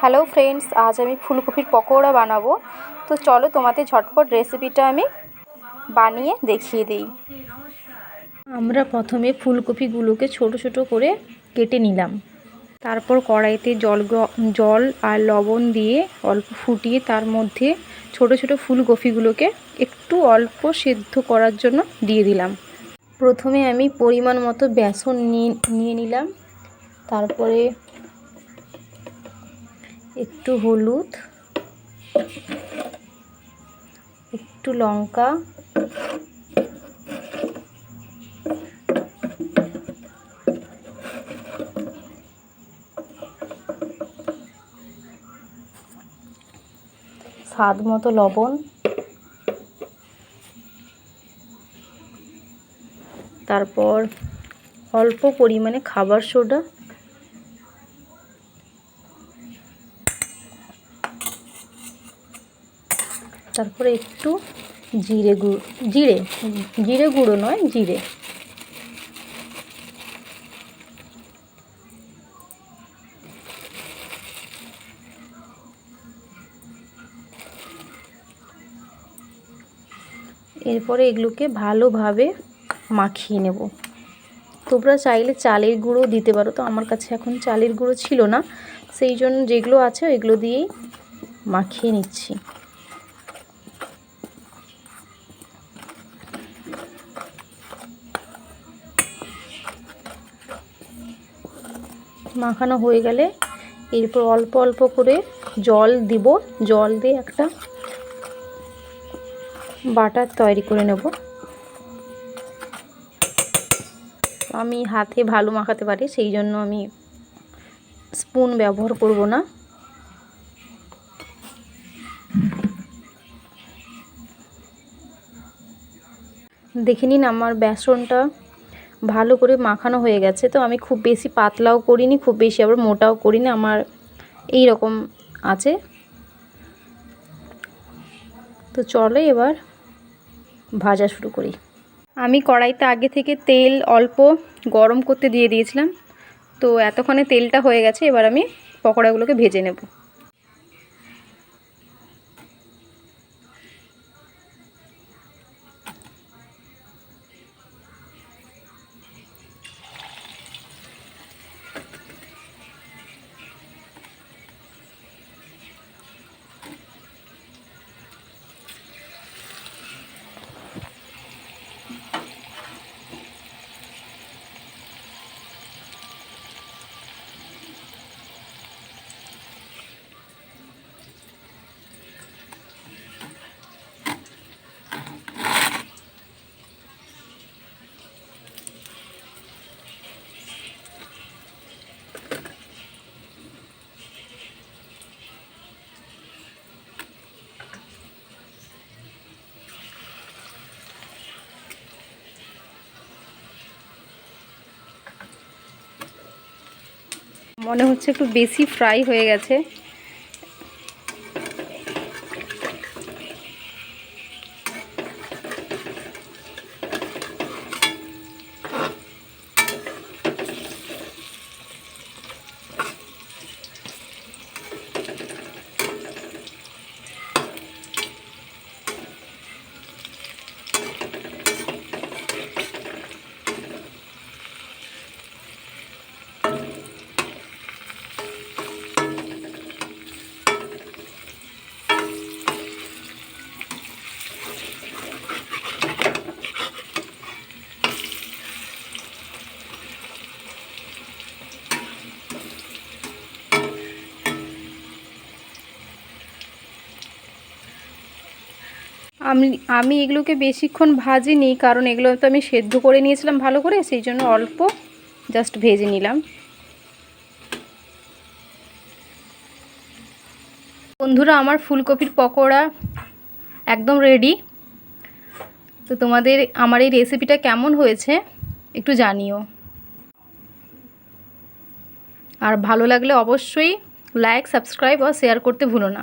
Hello friends, আজ আমি ফুলকপির পকোড়া বানাবো। তো চলো তোমাদের ঝটপট রেসিপিটা আমি বানিয়ে দেখিয়ে দিই। আমরা প্রথমে ফুলকপিগুলোকে ছোট ছোট করে কেটে নিলাম। তারপর কড়াইতে জল জল আর লবণ দিয়ে অল্প ফুটিয়ে তার মধ্যে ছোট ছোট ফুলকপিগুলোকে একটু অল্প সেদ্ধ করার জন্য দিয়ে দিলাম। প্রথমে আমি পরিমাণ মতো বেসন নিয়ে নিয়ে নিলাম। তারপরে একটু হলুদ একটু লঙ্কা স্বাদ মতো লবণ তারপর অল্প পরিমাণে খাবার সোডা তারপরে একটু জিরে গুঁড়ো জিরে জিরে গুঁড়ো নয়, জিরে। এরপরে এগুলোকে ভালোভাবে মাখিয়ে নেব। তোমরা চাইলে চালের গুঁড়ো দিতে পারো, তো আমার কাছে এখন চালের গুঁড়ো ছিল না। সেই জন্য যেগুলো আছে ওইগুলো দিয়েই মাখিয়ে নিচ্ছি। মাখানো হয়ে গেলে এরপর অল্প অল্প করে জল দিব। জল দিয়ে একটা বাটার তৈরি করে নেব। আমি হাতে ভালো মাখাতে পারি, সেই জন্য আমি স্পুন ব্যবহার করব না। দেখে নিন আমার বেসনটা ভালো করে মাখানো হয়ে গেছে। তো আমি খুব বেশি পাতলাও করিনি, খুব বেশি আবার মোটাও করিনি। আমার এই রকম আছে। তো চলো এবার ভাজা শুরু করি। আমি কড়াইতে আগে থেকে তেল অল্প গরম করতে দিয়ে দিয়েছিলাম। তো এতক্ষণে তেলটা হয়ে গেছে, এবার আমি পকোড়াগুলোকে ভেজে নেব। মনে হচ্ছে একটু বেশি ফ্রাই হয়ে গেছে। আমি আমি এগুলোকে বেশিক্ষণ ভাজিনি, কারণ এগুলো তো আমি সেদ্ধ করে নিয়েছিলাম ভালো করে, সেই জন্য অল্প জাস্ট ভেজে নিলাম। বন্ধুরা, আমার ফুলকপির পকোড়া একদম রেডি তো তোমাদের আমার এই রেসিপিটা কেমন হয়েছে একটু জানিও। আর ভালো লাগলে অবশ্যই লাইক সাবস্ক্রাইব আর শেয়ার করতে ভুলো না।